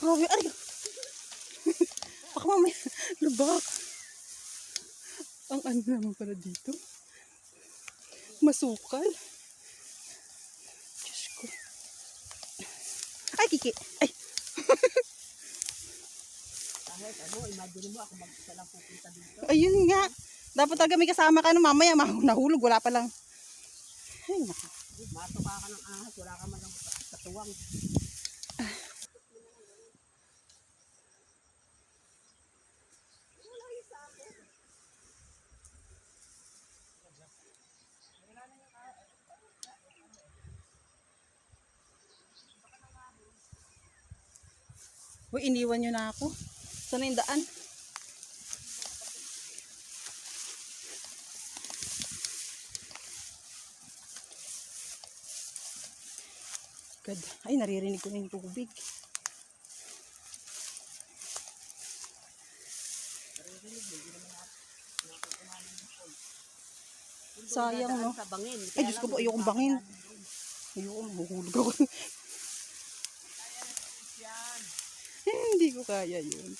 Grabe, ay. Baka mamaya, lubak. Ang ano naman pala dito. Masukal. Diyos ko. Ay, kiki. Ay. Ayun nga. Dapat talaga may kasama ka no mamaya ma- nahulog wala pa lang. Ay, naka. Matuka ka ng ahas, wala ka man ng katuwang. Uy, iniwan nyo na ako. Saan na yung daan? God. Ay, naririnig ko na yung tubig. Sayang, no? Ay, Diyos ko po, ayokong bangin. Ayoko, mahuhulog ako. Hindi ko kaya yun.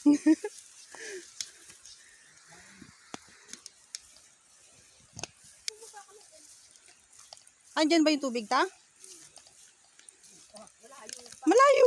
Andyan ba yung tubig ta? Malayo.